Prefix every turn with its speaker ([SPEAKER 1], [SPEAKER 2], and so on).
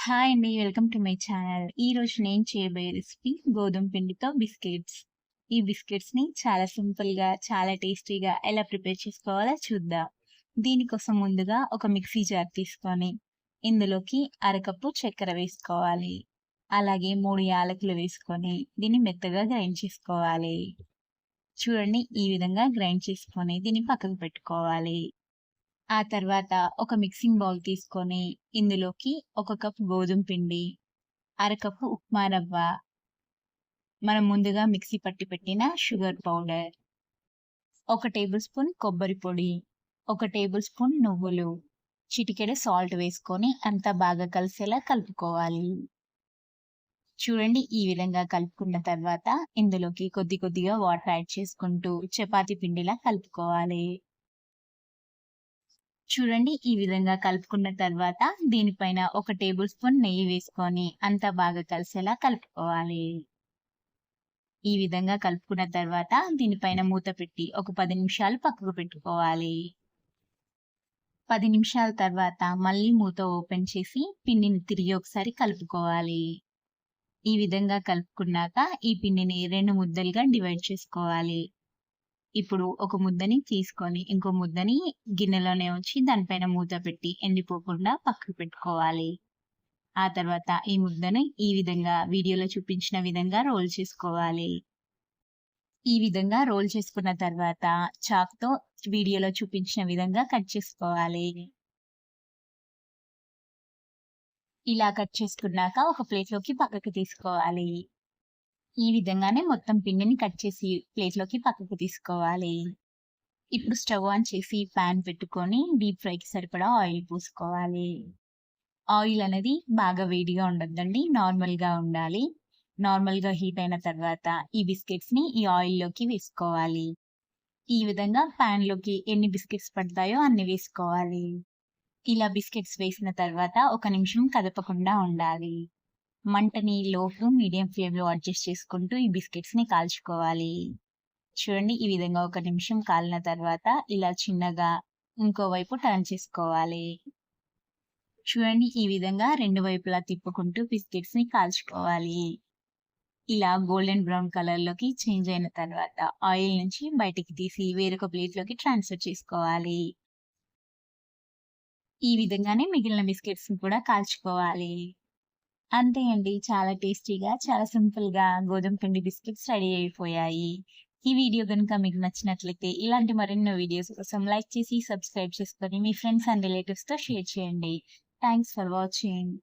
[SPEAKER 1] Hi అండి. Welcome to my channel. ఈరోజు నేను చేయబోయే రెసిపీ గోధుమ పిండితో బిస్కెట్స్. ఈ బిస్కెట్స్‌ని చాలా సింపుల్‌గా, చాలా టేస్టీగా ఎలా ప్రిపేర్ చేసుకోవాలో చూద్దాం. దీనికోసం ముందుగా ఒక మిక్సీ జార్ తీసుకొని, ఇందులోకి అరకప్పు చక్కెర వేసుకోవాలి. అలాగే మూడు యాలకులు వేసుకొని, దీన్ని మెత్తగా గ్రైండ్ చేసుకోవాలి. చూడండి ఈ విధంగా గ్రైండ్ చేసుకొని దీన్ని పక్కకు పెట్టుకోవాలి. ఆ తర్వాత ఒక మిక్సింగ్ బౌల్ తీసుకొని, ఇందులోకి ఒక కప్ గోధుమ పిండి, అరకప్పు ఉప్మా రవ్వ, మనం ముందుగా మిక్సీ పట్టి పెట్టిన షుగర్ పౌడర్, ఒక టేబుల్ స్పూన్ కొబ్బరి పొడి, ఒక టేబుల్ స్పూన్ నువ్వులు, చిటికెడు సాల్ట్ వేసుకొని అంతా బాగా కలిసేలా కలుపుకోవాలి. చూడండి ఈ విధంగా కలుపుకున్న తర్వాత ఇందులోకి కొద్ది కొద్దిగా వాటర్ యాడ్ చేసుకుంటూ చపాతీ పిండిలా కలుపుకోవాలి. చూడండి ఈ విధంగా కలుపుకున్న తర్వాత దీనిపైన ఒక టేబుల్ స్పూన్ నెయ్యి వేసుకొని అంతా బాగా కలిసేలా కలుపుకోవాలి. ఈ విధంగా కలుపుకున్న తర్వాత దీనిపైన మూత పెట్టి ఒక పది నిమిషాలు పక్కకు పెట్టుకోవాలి. పది నిమిషాల తర్వాత మళ్ళీ మూత ఓపెన్ చేసి పిండిని తిరిగి ఒకసారి కలుపుకోవాలి. ఈ విధంగా కలుపుకున్నాక ఈ పిండిని రెండు ముద్దలుగా డివైడ్ చేసుకోవాలి. ఇప్పుడు ఒక ముద్దని తీసుకొని ఇంకో ముద్దని గిన్నెలోనే ఉంచి దానిపైన మూత పెట్టి ఎండిపోకుండా పక్కకు పెట్టుకోవాలి. ఆ తర్వాత ఈ ముద్దను ఈ విధంగా వీడియోలో చూపించిన విధంగా రోల్ చేసుకోవాలి. ఈ విధంగా రోల్ చేసుకున్న తర్వాత చాక్‌తో వీడియోలో చూపించిన విధంగా కట్ చేసుకోవాలి. ఇలా కట్ చేసుకున్నాక ఒక ప్లేట్‌లోకి పక్కకు తీసుకోవాలి. ఈ విధంగానే మొత్తం పిండిని కట్ చేసి ప్లేట్‌లోకి పక్కకు తీసుకోవాలి. ఇప్పుడు స్టవ్ ఆన్ చేసి ప్యాన్ పెట్టుకొని డీప్ ఫ్రైకి సరిపడా ఆయిల్ పోసుకోవాలి. ఆయిల్ అనేది బాగా వేడిగా ఉండొద్దండి. నార్మల్‌గా ఉండాలి. నార్మల్‌గా హీట్ అయిన తర్వాత ఈ బిస్కెట్స్‌ని ఈ ఆయిల్‌లోకి వేసుకోవాలి. ఈ విధంగా ప్యాన్లోకి ఎన్ని బిస్కెట్స్ పడతాయో అన్ని వేసుకోవాలి. ఇలా బిస్కెట్స్ వేసిన తర్వాత ఒక నిమిషం కదపకుండా ఉండాలి. మంటని లో మీడియం మీడియం ఫ్లేమ్‌లో అడ్జస్ట్ చేసుకుంటూ ఈ బిస్కెట్స్‌ని కాల్చుకోవాలి. చూడండి ఈ విధంగా ఒక నిమిషం కాలిన తర్వాత ఇలా చిన్నగా ఇంకోవైపు టర్న్ చేసుకోవాలి. చూడండి ఈ విధంగా రెండు వైపులా తిప్పుకుంటూ బిస్కెట్స్‌ని కాల్చుకోవాలి. ఇలా గోల్డెన్ బ్రౌన్ కలర్‌లోకి చేంజ్ అయిన తర్వాత ఆయిల్ నుంచి బయటికి తీసి వేరొక ప్లేట్‌లోకి ట్రాన్స్‌ఫర్ చేసుకోవాలి. ఈ విధంగానే మిగిలిన బిస్కెట్స్‌ని కూడా కాల్చుకోవాలి. అంతే అండి. చాలా టేస్టీగా, చాలా సింపుల్‌గా గోధుమ పిండి బిస్కెట్స్ రెడీ అయిపోయాయి. ఈ వీడియో గనుక మీకు నచ్చినట్లయితే ఇలాంటి మరెన్నో వీడియోస్ కోసం లైక్ చేసి, సబ్స్క్రైబ్ చేసుకొని మీ ఫ్రెండ్స్ అండ్ రిలేటివ్స్‌తో షేర్ చేయండి. Thanks for watching.